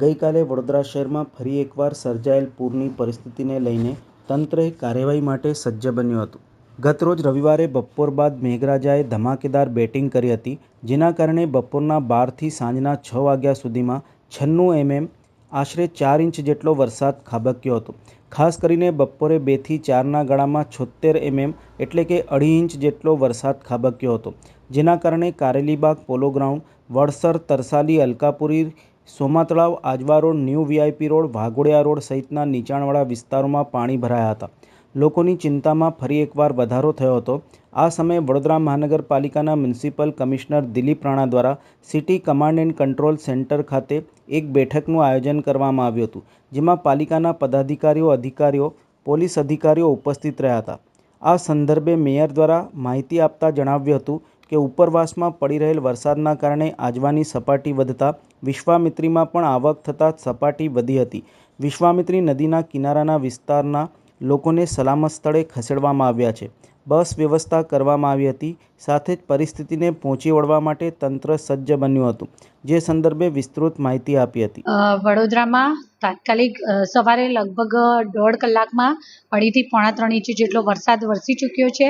ગઈકાલે વડોદરા શહેરમાં ફરી એકવાર સર્જાયેલ પૂરની પરિસ્થિતિને લઈને તંત્ર કાર્યવાહી માટે સજ્જ બન્યું હતું. ગતરોજ રવિવારે બપોર બાદ મેઘરાજાએ ધમાકેદાર બેટિંગ કરી હતી, જેના કારણે બપોરના બારથી સાંજના છ વાગ્યા સુધીમાં છન્નું એમએમ આશરે ચાર ઇંચ જેટલો વરસાદ ખાબક્યો હતો. ખાસ કરીને બપોરે બેથી ચારના ગાળામાં છોતેર એમએમ એટલે કે અઢી ઇંચ જેટલો વરસાદ ખાબક્યો હતો, જેના કારણે Karelibaug polo ground, Vadsar, Tarsali, Alkapuri Somatalav, Ajwa road, new VIP road, Waghodia road સહિતના નીચાણવાળા વિસ્તારોમાં પાણી ભરાયા હતા. લોકોની ચિંતામાં ફરી એકવાર વધારો થયો હતો. આ સમયે વડોદરા મહાનગરપાલિકાના મ્યુનિસિપલ કમિશનર દિલીપ રાણા દ્વારા city command and control centre ખાતે એક બેઠકનું આયોજન કરવામાં આવ્યું હતું, જેમાં પાલિકાના પદાધિકારીઓ, અધિકારીઓ, પોલીસ અધિકારીઓ ઉપસ્થિત રહ્યા હતા. આ સંદર્ભે મેયર દ્વારા માહિતી આપતા જણાવ્યું હતું કે ઉપરવાસમાં પડી રહેલ વરસાદના કારણે આજવાની સપાટી વધતા વિશ્વામિત્રીમાં પણ આવક થતાં સપાટી વધી હતી. વિશ્વામિત્રી નદીના કિનારાના વિસ્તારના લોકોને સલામત સ્થળે ખસેડવામાં આવ્યા છે. બસ વ્યવસ્થા કરવામાં આવી હતી. સાથે જ પરિસ્થિતિને પહોંચી વળવા માટે તંત્ર સજ્જ બન્યું હતું, જે સંદર્ભે વિસ્તૃત માહિતી આપી હતી. વડોદરામાં તાત્કાલિક સવારે લગભગ દોઢ કલાકમાં અઢીથી પોણા ત્રણ ઇંચ જેટલો વરસાદ વરસી ચૂક્યો છે.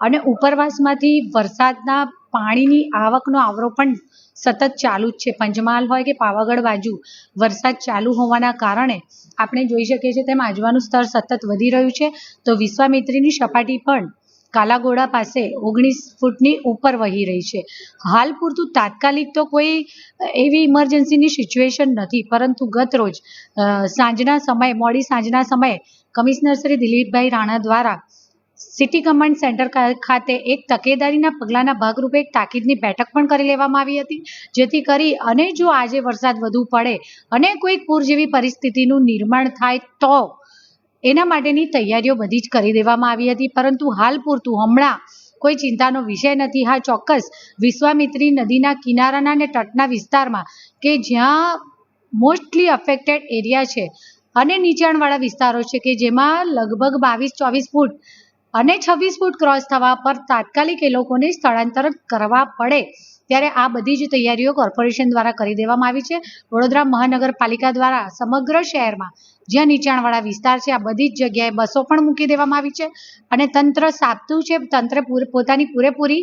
અને ઉપરવાસમાંથી વરસાદના પાણીની આવકનો આવરો પણ સતત ચાલુ જ છે. પંચમહાલ હોય કે પાવાગઢ બાજુ વરસાદ ચાલુ હોવાના કારણે આપણે જોઈ શકીએ છીએ તેમ આજવાનું સ્તર સતત વધી રહ્યું છે. તો વિશ્વામિત્રીની સપાટી પણ કાલાઘોડા પાસે ઓગણીસ ફૂટની ઉપર વહી રહી છે. હાલ પૂરતું તાત્કાલિક તો કોઈ એવી ઇમરજન્સીની સિચ્યુએશન નથી. પરંતુ ગત રોજ સાંજના સમયે, મોડી સાંજના સમયે કમિશનર શ્રી દિલીપભાઈ રાણા દ્વારા સિટી કમાન્ડ સેન્ટર ખાતે એક તકેદારીના પગલાંના ભાગરૂપે એક તાકીદની બેઠક પણ કરી લેવામાં આવી હતી, જેથી કરી અને જો આજે વરસાદ વધુ પડે અને કોઈ પૂર જેવી પરિસ્થિતિનું નિર્માણ થાય તો એના માટેની તૈયારીઓ બધી જ કરી દેવામાં આવી હતી, પરંતુ હાલ પૂરતું હમણાં કોઈ ચિંતાનો વિષય નથી. હા, ચોક્કસ વિશ્વામિત્રી નદીના કિનારાના અને તટના વિસ્તારમાં કે જ્યાં મોસ્ટલી અફેક્ટેડ એરિયા છે અને નીચાણવાળા વિસ્તારો છે કે જેમાં લગભગ બાવીસ ચોવીસ ફૂટ અને છવ્વીસ ફૂટ ક્રોસ થવા પર તાત્કાલિક એ લોકોને સ્થળાંતર કરવા પડે ત્યારે આ બધી જ તૈયારીઓ કોર્પોરેશન દ્વારા કરી દેવામાં આવી છે. વડોદરા મહાનગરપાલિકા દ્વારા સમગ્ર શહેરમાં જ્યાં નીચાણવાળા વિસ્તાર છે, આ બધી જ જગ્યાએ બસો પણ મૂકી દેવામાં આવી છે. અને તંત્ર સાબતું છે, તંત્ર પોતાની પૂરેપૂરી